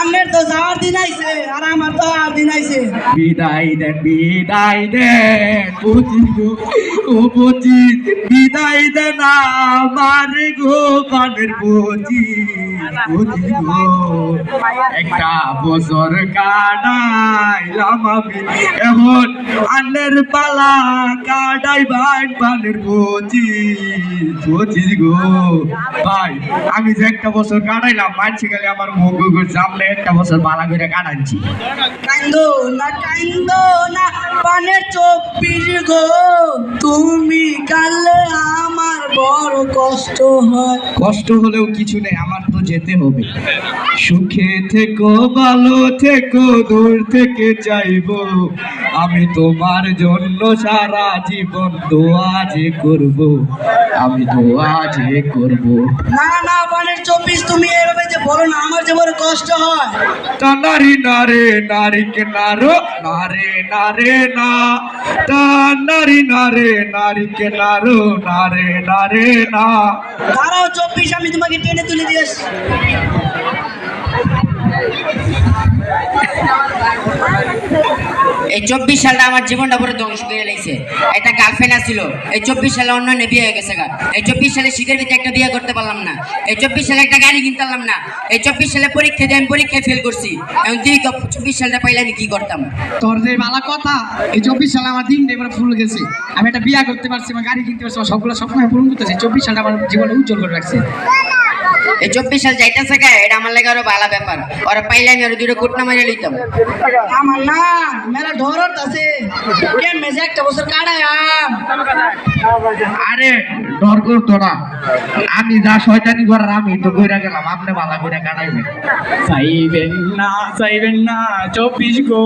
আপনার তো যাওয়ার দিন আইছে আর আমার তো আর দিন আইছে। বিদায় দেন বিদায় দেন, পঁচিশ গো, ও পঁচিশ, বিদায় দেন আমার গো পানের পঁচিশ গো। একটা বছর কাটাইলাম আমি এখন আন্নের পালা কাটাই ভাই পানের পঁচিশ পঁচিশ গো। ভাই, আমি যে একটা বছর কাটাইলাম, মানছি গেলে আমার মুখ সামনে একটা বছর বালা করে কাটাচ্ছি কান্দো না কান্দো না পানের চব্বিশ গো। তুমি কালে আমার বড় কষ্ট হয়। কষ্ট হলেও কিছু নেই আমার তো যেতে হবে। সুখে থেকো ভালো থেকো দূর থেকে চাইব। আমি তোমার জন্য সারা জীবন দোয়া যে করব। আমি দোয়া যে করব। না না পানের চব্বিশ তুমি এভাবে যে বলো না আমার যে বড় কষ্ট হয়। তা নারী নারে নারীকে নারো নারে নারে না। তা নারী নারে নারীকে নারো নারে নারে না। দাঁড়াও চব্বিশ আমি তোমাকে টেনে তুলে দিয়ে আসছি। এই চব্বিশ সালটা আমার জীবনটা পুরো ধ্বংস করে লেগেছে একটা গার্লফ্রেন্ড আসছিল এই চব্বিশ সালে অন্য বিয়ে হয়ে গেছে গা। এই চব্বিশ সালে শীতের ভিতরে একটা বিয়ে করতে পারলাম না। এই চব্বিশ সালে একটা গাড়ি কিনতে পারলাম না। এই চব্বিশ সালে পরীক্ষা দিয়ে আমি পরীক্ষায় ফেল করছি। এখন তুই চব্বিশ সালটা পাইলে আমি কি করতাম? তোর যে বালা কথা, এই চব্বিশ সালে আমার দিন এবার ফুল গেছে। আমি একটা বিয়া করতে পারছি, আমার গাড়ি কিনতে পারছি, আমার সবগুলো স্বপ্ন পূরণ করতেছি। চব্বিশ সালটা আমার জীবনে উজ্জ্বল করে রাখছে। এই চব্বিশ সাল যাইতেছে কে এটা আমার লাগে আরও ভালো ব্যাপার। ওরা পাইলে আমি আরও দুটো কুটনা মারিয়ে লইতাম। আমার না মেলা ধরত আছে। একটা বছর কাটায় আরে ডর করতো না। আমি যা শয়তানি করার আমি তো কইরা গেলাম আপনি ভালো করে কাটাইবেন চাইবেন না চাইবেন না চব্বিশ গো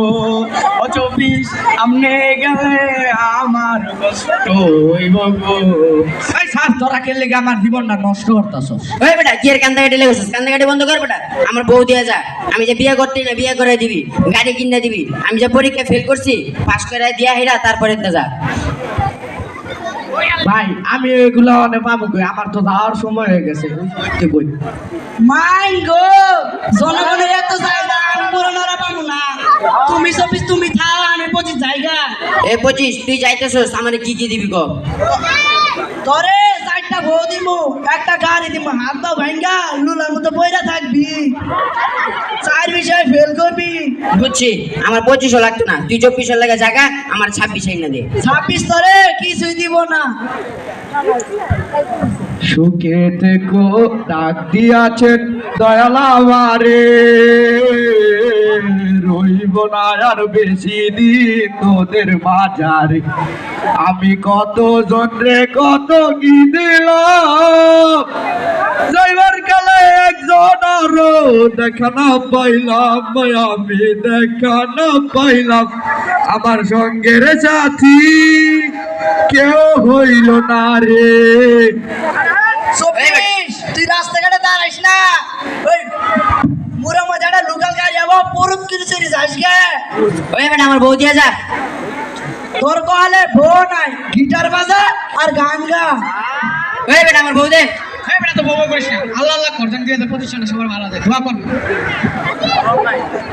ও চব্বিশ আমনে গেলে আমার কষ্ট হইব গো। এই আমার জীবনটা নষ্ট করতেছ ওই বেটা কি এর কান্দা কাটি লেগেছিস কান্দা কাটি বন্ধ কর বেটা। আমার বউ দিয়ে যা আমি যে বিয়ে করতে না বিয়ে করে দিবি গাড়ি কিনে দিবি আমি যে পরীক্ষা ফেল করছি পাস করে দিয়া হেরা তারপরে দে যা। ভাই আমি এগুলো অনেক পাবো কই? আমার তো যাওয়ার সময় হয়ে গেছে। কই? মাই গো জনগণের এত জায়গা আমি পুরোনোরা পাবো না। তুমি চব্বিশ তুমি থাও আমি পঁচিশ জায়গা। এ পঁচিশ তুই যাইতেছস আমার কি কি দিবি গো তোরে চারটা বউ দিমু একটা গাড়ি দিমু হাত দাও ভাঙ্গা লুলার মতো বইরা থাকবি। চার বিষয় ফেল করবি। বুঝছি। আমার পঁচিশও লাগতো না। তুই চব্বিশের লাগে জায়গা আমার ছাব্বিশ না দে। ছাব্বিশ তোরে কিছুই দিব না। সুখে থেকো ডাক দিয়াছেন দয়াল আমারে। রইব না আর বেশি দিন তোদের বাজারে আমি কত জনরে কত কি দিল যাইবার কালে একজন আরও দেখা না পাইলাম আমি দেখা না পাইলাম। আমার সঙ্গের সাথী কেউ হইল না রে। তুই রাস্তাঘাটে দাঁড়াইস না। ওই মুরা মজাটা লোকাল যাব পুরুত কিছু চুরি যাস গে। ওই বেটা আমার বউ দিয়ে যা। তোর কলে বউ নাই গিটার বাজা আর গান গা। ওই বেটা আমার বউ দে। বেটা তো বউ করিস না। আল্লাহ আল্লাহ করছেন দিয়ে প্রতিষ্ঠানটা সবার ভালো আছে।